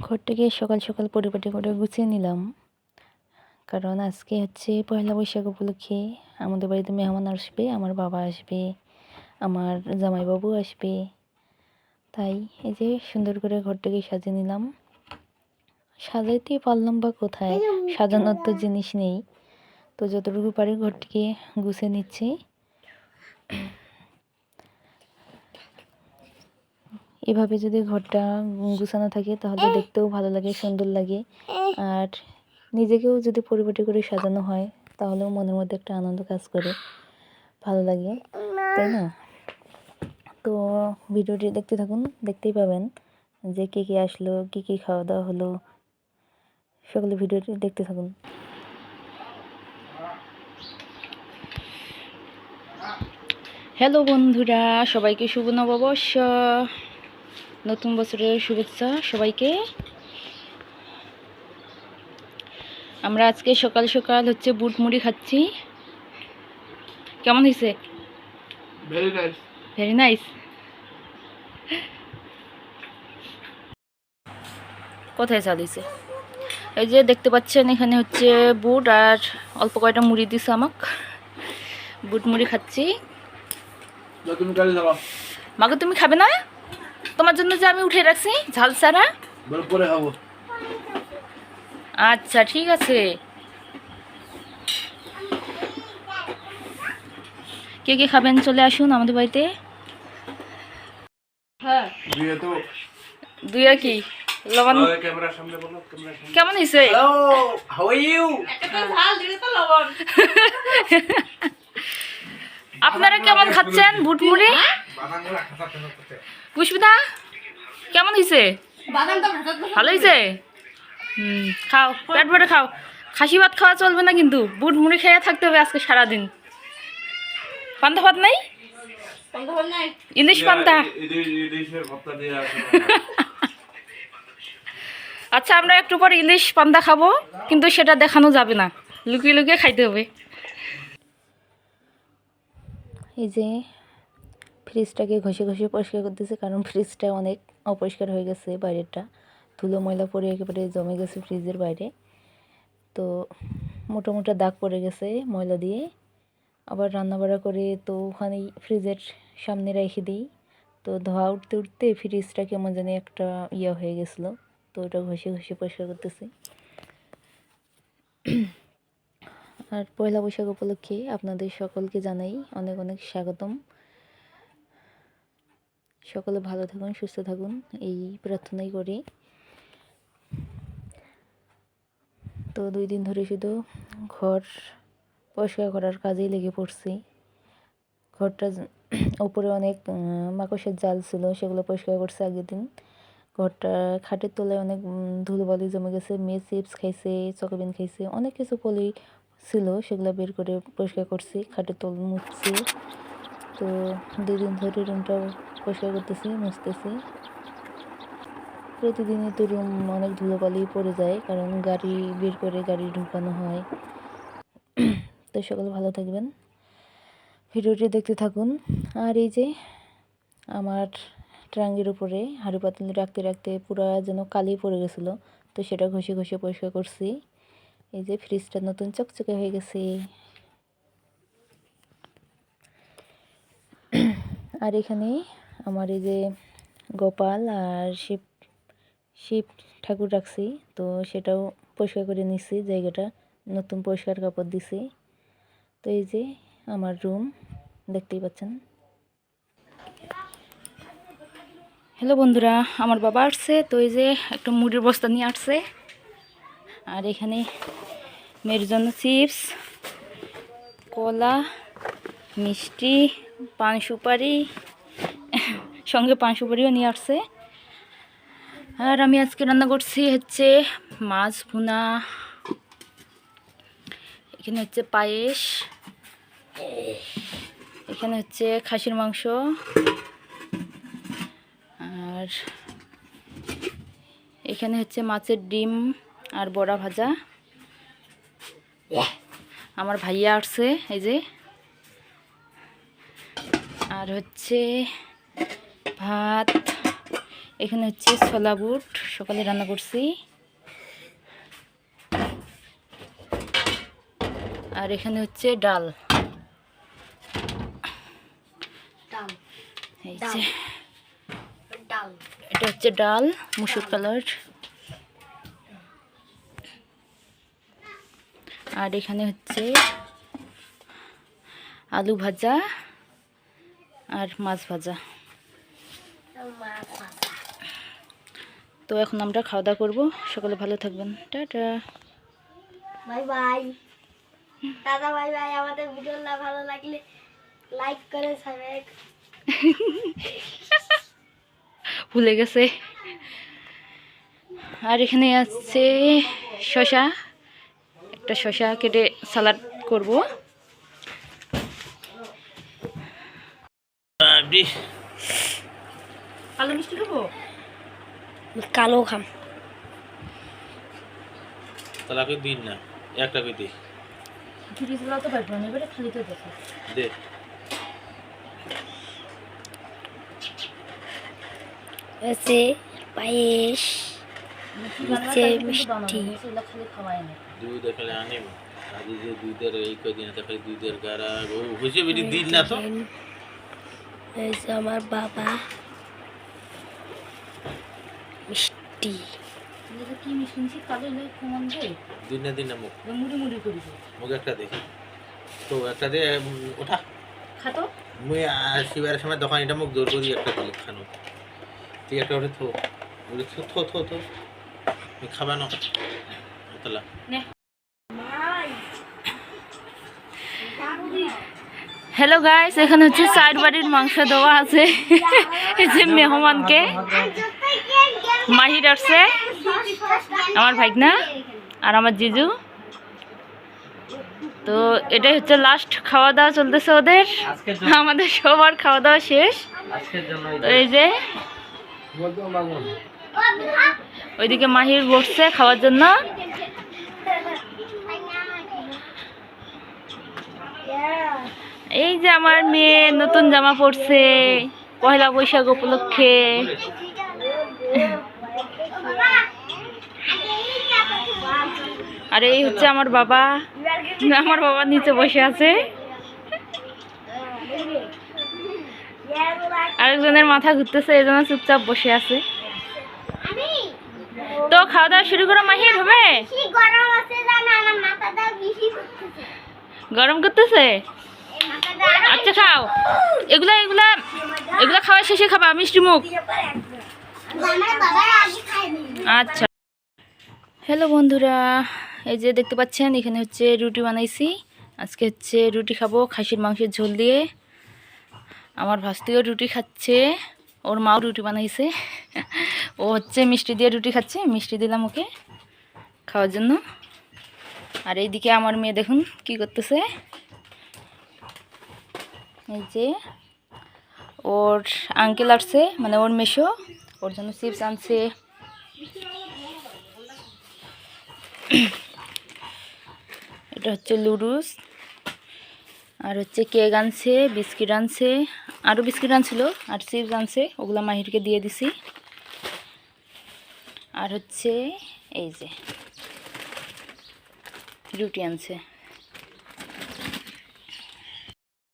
ঘরটাকে সকাল সকাল পরিপাটি করে গুছিয়ে নিলাম। কারণ আজকে হচ্ছে পয়লা বৈশাখ উপলক্ষে আমাদের বাড়িতে মেহমান আসবে আমার বাবা আসবে আমার জামাইবাবু আসবে। তাই এই যে সুন্দর করে ঘরটাকে সাজিয়ে নিলাম। সাজাইতে পারলাম বা কোথায় সাজানোর তো জিনিস নেই। তো যতটুকু পারি ঘরটিকে গুছিয়ে নিচ্ছি। এভাবে যদি ঘরটা গুছানো থাকে তাহলে দেখতেও ভালো লাগে সুন্দর লাগে। আর নিজেকেও যদি পরিপাটি করে সাজানো হয় তাহলেও মনের মধ্যে একটা আনন্দ কাজ করে। ভালো লাগে তাই না? তো ভিডিওটি দেখতে থাকুন দেখতেই পাবেন যে কে কে আসলো কী কী খাওয়া দাওয়া হলো। সকলে ভিডিওটি দেখতে থাকুন। হ্যালো বন্ধুরা সবাইকে শুভ নববর্ষ। নতুন বছরের শুভেচ্ছা সবাইকে। আমরা আজকে সকাল সকাল হচ্ছে বুট মুড়ি খাচ্ছি। কেমন হয়েছে? ভেরি নাইস কোথায় চালিয়েছে এই যে দেখতে পাচ্ছেন এখানে হচ্ছে বুট আর অল্প কয়টা মুড়ি দিছে আমাক। বুট মুড়ি খাচ্ছি। মাকে তুমি খাবে না? তোমার জন্য যে আমি উঠে রাখছি? ঝাল সারা আচ্ছা ঠিক আছে। কে কে খাবেন? চলে আসুন আমাদের বাড়িতে। হ্যাঁ। দিয়ে তো। দুইয়া কি? লবণ। ক্যামেরার সামনে বলো ক্যামেরার সামনে। কেমন হয়েছে হ্যালো হাউ আর ইউ আপনারা কেমন খাচ্ছেন? বুট মুড়ি বানানগুলো খাতা ফেরত করতে পুষ্পিতা, কেমন হয়েছে ভালো হয়েছে হুম, খাও, পেট ভরে খাও। খাসি ভাত খাওয়া চলবে না কিন্তু বুট মুড়ি খেয়ে থাকতে হবে আজকে সারাদিন। পান্তা ভাত নাই? ইলিশ পান্তা। আচ্ছা আমরা একটু পর ইলিশ পান্তা খাব, কিন্তু সেটা দেখানো যাবে না। লুকিয়ে লুকিয়ে খাইতে হবে। এই যে ফ্রিজটাকে ঘষে ঘষে পরিষ্কার করতেছে, কারণ ফ্রিজটা অনেক অপরিষ্কার হয়ে গেছে বাইরেটা ধুলো, ময়লা পড়ে একেবারে জমে গেছে ফ্রিজের বাইরে। তো মোটা মোটা দাগ পড়ে গেছে ময়লা দিয়ে। আবার রান্নাবাড়া করে তো ওখানেই ফ্রিজের সামনে রেখে দিই। তো ধোয়া উঠতে উঠতে ফ্রিজটা কেমন জানি একটা ইয়ে হয়ে গেছিল। তো ওটা ঘষে ঘষে পরিষ্কার করতেছি। আর পয়লা বৈশাখ উপলক্ষে আপনাদের সকলকে জানাই অনেক অনেক স্বাগতম। সকলে ভালো থাকুন সুস্থ থাকুন এই প্রার্থনাই করি। তো দুই দিন ধরে শুধু ঘর পরিষ্কার করার কাজেই লেগে পড়ছি। ঘরটা উপরে অনেক উম, মাকড়সার জাল ছিল সেগুলো পরিষ্কার করছে আগের দিন। ঘরটা খাটের তলায় অনেক ধুলোবালি জমে গেছে মেয়ে চিপস খাইছে চকোবিন খাইছে অনেক কিছু পলি ছিল, সেগুলো বের করে পরিষ্কার করছি খাটের তল মুছছি। তো দুদিন ধরে রুমটা পরিষ্কার করতেছি, মুছতেছি। প্রতিদিনই তো রুম অনেক ধুলোবালি পড়ে যায়, কারণ গাড়ি বের করে গাড়ি ঢুকানো হয়। তো সকলে ভালো থাকবেন। ভিডিওটি দেখতে থাকুন। আর এই যে আমার ট্রাঙ্গের উপরে হাঁড়ি পাতিল রাখতে রাখতে পুরো যেন কালি পড়ে গেছিল, তো সেটা ঘষে ঘষে পরিষ্কার করছি। এই যে ফ্রিজটা নতুন চকচকে হয়ে গেছে। আর এখানে আমার এই যে গোপাল আর শিব শিব ঠাকুর রাখছি, তো সেটাও পরিষ্কার করে নিছি, জায়গাটা নতুন পরিষ্কার কাপড় দিছি। তো এই যে আমার রুম, দেখতেই পাচ্ছেন। হ্যালো বন্ধুরা, আমার বাবা আসছে, তো এই যে একটা মুড়ির বস্তা নিয়ে আসছে। আর এখানে মেয়ের জন্য চিপস, কলা, মিষ্টি, পান সুপারি, সঙ্গে পান সুপারিও নিয়ে আসছে। আর আমি আজকে রান্না করছি হচ্ছে মাছ ভুনা। এখানে হচ্ছে পায়েস। এখানে হচ্ছে খাসির মাংস। আর এখানে হচ্ছে মাছের ডিম। আর বড়া ভাজা। আমার ভাইয়া আসছে এই যে। আর হচ্ছে ভাত এখানে হচ্ছে ছোলা বুট সকালে রান্না করছি। আর এখানে হচ্ছে ডাল। এই যে। ডাল। এটা হচ্ছে ডাল মুসুর কালার। আর এখানে হচ্ছে আলু ভাজা আর মাছ ভাজা। তো এখন আমরা খাওয়া দাওয়া করব। সকলে ভালো থাকবেন। টাটা। Bye bye. দাদা বাই বাই আমাদের ভিডিওটা ভালো লাগলে লাইক করে সাবস্ক্রাইব ভুলে গেছে। আর এখানে আছে শশা। একটা শশা কেটে সালাড করব। আলু মিষ্টি খাব? কালো খাম। আগে দিন না একটা করে দিই ঝুড়ি তোলা তো পারব না এবারে খালি তো দেখো। দে। আছে পায়েস। নিচে মিষ্টি। দুধ আনিব। যে দুধের এই কদিন আছে খালি দুধের গাড়া হয়েছে বেটি দিন না তো? এই যে আমার বাবা মিষ্টি। এগুলো কি মিষ্টি? মিষ্টি কমান দে দিন না দিন না মুখ। মুড়ি মুড়ি করি মুখ একটা দেখি। তো একটা দে উম, ওঠা। খাতো মুই শিবারের সময় দোকান এটা মুখ জোর করি একটা দিলে খানো। তুই একটা ওটা থো থো থো থো। খাবা না? তাহলে হ্যালো গাইস এখানে হচ্ছে সাইড বাড়ির মাংস দেওয়া আছে। এই যে মেহমানকে। মাহির আসছে। আমার ভাইগনা আর আমার জিজু। তো এটাই হচ্ছে লাস্ট খাওয়া দাওয়া চলতেছে ওদের। আমাদের সবার খাওয়া দাওয়া শেষ তো এই যে ওইদিকে মাহির বসছে খাওয়ার জন্য। এই যে আমার মেয়ে নতুন জামা পরছে পয়লা বৈশাখ উপলক্ষে। আর এই হচ্ছে আমার বাবা আমার বাবা নিচে বসে আছে। আরেকজনের মাথা ঘুরতেছে, এই জন্য চুপচাপ বসে আছে। তো খাওয়া দাওয়া শুরু করো মাহির হবে? গরম করতেছে? আচ্ছা খাও। এগুলা এগুলা এগুলা খাওয়া শেষে খাবা মিষ্টি মুখ। আচ্ছা। হ্যালো বন্ধুরা এই যে দেখতে পাচ্ছেন এখানে হচ্ছে রুটি বানাইছি। আজকে হচ্ছে রুটি খাব খাসির মাংসের ঝোল দিয়ে। আমার ভাস্তিও রুটি খাচ্ছে। ওর মাও রুটি বানাইছে। ও হচ্ছে মিষ্টি দিয়ে রুটি খাচ্ছে, মিষ্টি দিলাম ওকে খাওয়ার জন্য। আর এইদিকে আমার মেয়ে দেখুন কি করতেছে। এই যে ওর আঙ্কেল আসছে মানে ওর মেশো ওর জন্য চিপস আনছে। এটা হচ্ছে লুডুস আর হচ্ছে কেক আনছে, বিস্কিট আনছে আরও বিস্কিট আনছিল, আর চিপস আনছে, ওগুলো মাহিরকে দিয়ে দিছি। আর হচ্ছে এই যে, রুটি আনছে।